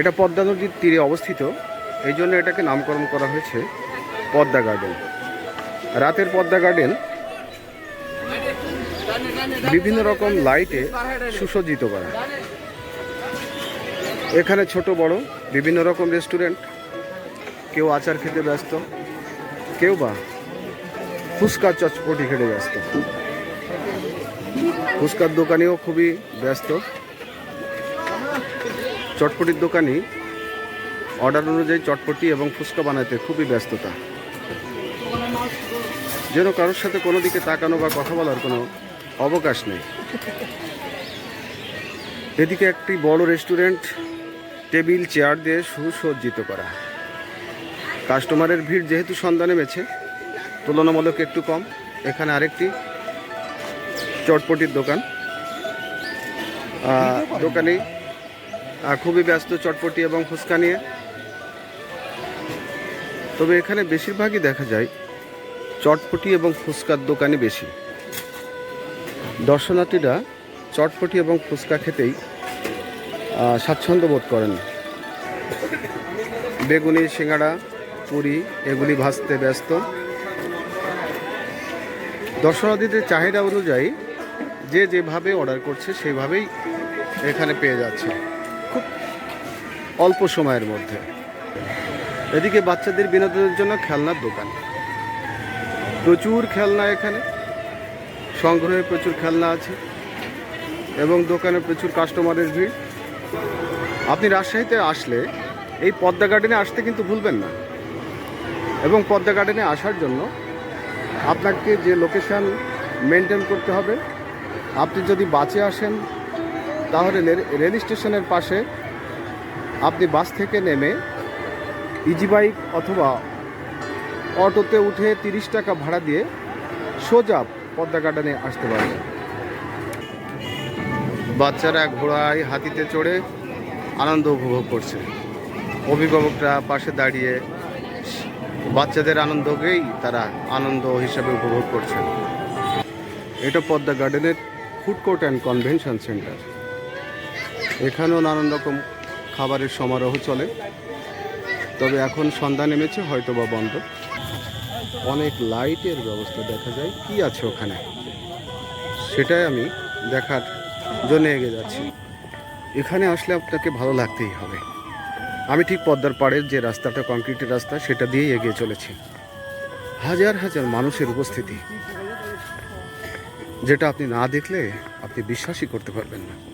এটা পদ্মা নদীর তীরে অবস্থিত। এই জন্য এটাকে নামকরণ করা হয়েছে পদ্মা গার্ডেন। রাতের পদ্মা গার্ডেন বিভিন্ন রকম লাইটে সুসজ্জিত করা। এখানে ছোট, বড়, বিভিন্ন রকম রেস্টুরেন্ট কেউ আচার খেতে ব্যস্ত, কেউ বা ফুচকা চটপটি খেতে ব্যস্ত। ফুচকার দোকানেও খুবই ব্যস্ত। চটপটির দোকানই অর্ডার অনুযায়ী চটপটি এবং ফুচকা বানাতে খুবই ব্যস্ততা। যেন কারোর সাথে কোনো দিকে তাকানো বা কথা বলার কোনো অবকাশ নেই। এদিকে একটি বড় রেস্টুরেন্ট, টেবিল, চেয়ার দিয়ে সুসজ্জিত করা। কাস্টমারের ভিড় যেহেতু সন্ধ্যা নেমেছে তুলনামূলক একটু কম। এখানে আরেকটি চটপটির দোকান। দোকানে খুবই ব্যস্ত, চটপটি এবং ফুচকা নিয়ে। তবে এখানে বেশিরভাগই দেখা যায় চটপটি এবং ফুচকার দোকানই বেশি। দর্শনার্থীরা চটপটি এবং ফুচকা খেতেই স্বাচ্ছন্দ্য বোধ করেন। বেগুনি, সিঙ্গাড়া, পুরি, এগুলি ভাজতে ব্যস্ত। দর্শনার্থীদের চাহিদা অনুযায়ী যে যেভাবে অর্ডার করছে, সেভাবেই এখানে পেয়ে যাচ্ছে। খুব অল্প সময়ের মধ্যে। এদিকে বাচ্চাদের বিনোদনের জন্য খেলনার দোকান। প্রচুর খেলনা এখানে। সংগ্রহে প্রচুর খেলনা আছে এবং দোকানে প্রচুর কাস্টমারের ভিড়। আপনি রাজশাহীতে আসলে এই পদ্মা গার্ডেনে আসতে কিন্তু ভুলবেন না। এবং পদ্মা গার্ডেনে আসার জন্য আপনাকে যে লোকেশান মেনটেন করতে হবে, আপনি যদি বাঁচে আসেন তাহলে রেল স্টেশনের পাশে আপনি বাস থেকে নেমে ইজি বাইক অথবা অটোতে উঠে তিরিশ টাকা ভাড়া দিয়ে সোজা পদ্মা গার্ডেনে আসতে পারবেন। বাচ্চারা ঘোড়ায় হাতিতে চড়ে আনন্দ উপভোগ করছে। অভিভাবকরা পাশে দাঁড়িয়ে বাচ্চাদের আনন্দকেই তারা আনন্দ হিসাবে উপভোগ করছেন। এটা পদ্মা গার্ডেনের food court and convention centre. এখানেও নানান রকম খাবারের সমারোহ চলে। তবে এখন সন্ধ্যা নেমেছে হয়তো বা বন্ধ। অনেক লাইটের ব্যবস্থা দেখা যায়। কি আছে ওখানে? সেটাই আমি দেখার জন্য এগিয়ে যাচ্ছি। এখানে আসলে আপনাকে ভালো লাগতেই হবে। আমি ঠিক পদ্মার পাড়ের যে রাস্তাটা, কংক্রিটের রাস্তা, সেটা দিয়েই এগিয়ে চলেছি। হাজার হাজার মানুষের উপস্থিতি। যেটা আপনি না দেখলে আপনি বিশ্বাসই করতে পারবেন না।